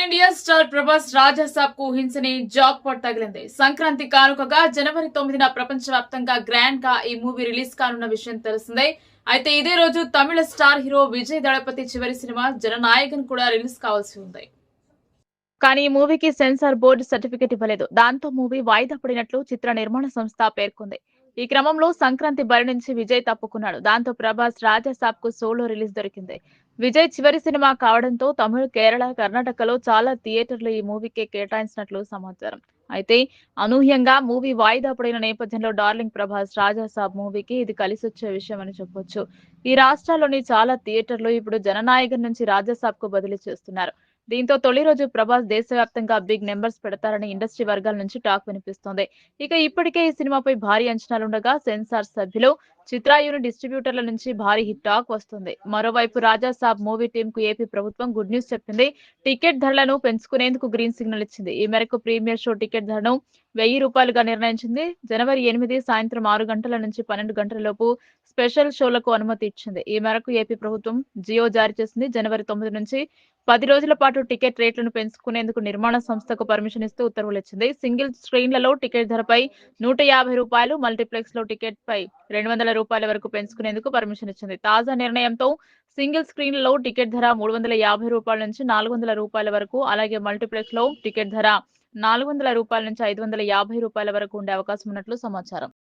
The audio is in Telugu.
పాన్ ఇండియా స్టార్ ప్రభాస్ రాజాసాబ్కు హింసని జాక్ పట్ తగిలింది. సంక్రాంతి కానుకగా జనవరి తొమ్మిదిన ప్రపంచవ్యాప్తంగా గ్రాండ్గా ఈ మూవీ రిలీజ్ కానున్న విషయం తెలిసిందే. అయితే ఇదే రోజు తమిళ స్టార్ హీరో విజయ్ దళపతి చివరి సినిమా జననాయకన్ కూడా రిలీజ్ కావాల్సి ఉంది. కానీ ఈ మూవీకి సెన్సార్ బోర్డు సర్టిఫికెట్ ఇవ్వలేదు. దాంతో మూవీ వాయిదా పడినట్లు చిత్ర నిర్మాణ సంస్థ పేర్కొంది. ఈ క్రమంలో సంక్రాంతి బరి నుంచి విజయ్ తప్పుకున్నాడు. దాంతో ప్రభాస్ రాజాసాబ్కు సోలో రిలీజ్ దొరికింది. విజయ్ చివరి సినిమా కావడంతో తమిళ కేరళ కర్ణాటకలో చాలా థియేటర్లు ఈ మూవీకి కేటాయించినట్లు సమాచారం. అయితే అనూహ్యంగా మూవీ వాయిదా పడిన నేపథ్యంలో డార్లింగ్ ప్రభాస్ రాజాసాబ్ మూవీకి ఇది కలిసి వచ్చే విషయం అని చెప్పొచ్చు. ఈ రాష్ట్రాల్లోని చాలా థియేటర్లు ఇప్పుడు జననాయకన్ నుంచి రాజాసాబ్కు బదిలీ చేస్తున్నారు. దీంతో తొలి రోజు ప్రభాస్ దేశవ్యాప్తంగా బిగ్ నెంబర్స్ పెడతారని ఇండస్ట్రీ వర్గాల నుంచి టాక్ వినిపిస్తోంది. ఇక ఇప్పటికే ఈ సినిమాపై భారీ అంచనాలుండగా సెన్సార్ సభ్యులు చిత్రాయుని డిస్ట్రిబ్యూటర్ల నుంచి భారీ హిట్ టాక్ వస్తుంది. మరోవైపు రాజా సాబ్ మూవీ టీం కు ఏపీ ప్రభుత్వం గుడ్ న్యూస్ చెప్పింది. టికెట్ ధరలను పెంచుకునేందుకు గ్రీన్ సిగ్నల్ ఇచ్చింది. ఈ మేరకు ప్రీమియర్ షో టికెట్ ధరను వెయ్యి రూపాయలుగా నిర్ణయించింది. జనవరి ఎనిమిది సాయంత్రం ఆరు గంటల నుంచి పన్నెండు గంటల లోపు స్పెషల్ షోలకు అనుమతి ఇచ్చింది. ఈ మేరకు ఏపీ ప్రభుత్వం జియో జారీ చేసింది. జనవరి తొమ్మిది నుంచి పది రోజుల పాటు టికెట్ రేట్లను పెంచుకునేందుకు నిర్మాణ సంస్థకు పర్మిషన్ ఇస్తూ ఉత్తర్వులు ఇచ్చింది. సింగిల్ స్క్రీన్లలో టికెట్ ధరపై నూట యాభై రూపాయలు మల్టీప్లెక్స్లో టికెట్ పై రెండు వందల రూపాయల వరకు పెంచుకునేందుకు పర్మిషన్ ఇచ్చింది. తాజా నిర్ణయంతో సింగిల్ స్క్రీన్లో టికెట్ ధర మూడు వందల యాభై రూపాయల నుంచి నాలుగు వందల రూపాయల వరకు అలాగే మల్టీప్లెక్స్లో టికెట్ ధర నాలుగు వందల రూపాయల నుంచి ఐదు వందల యాభై రూపాయల వరకు ఉండే అవకాశం ఉన్నట్లు సమాచారం.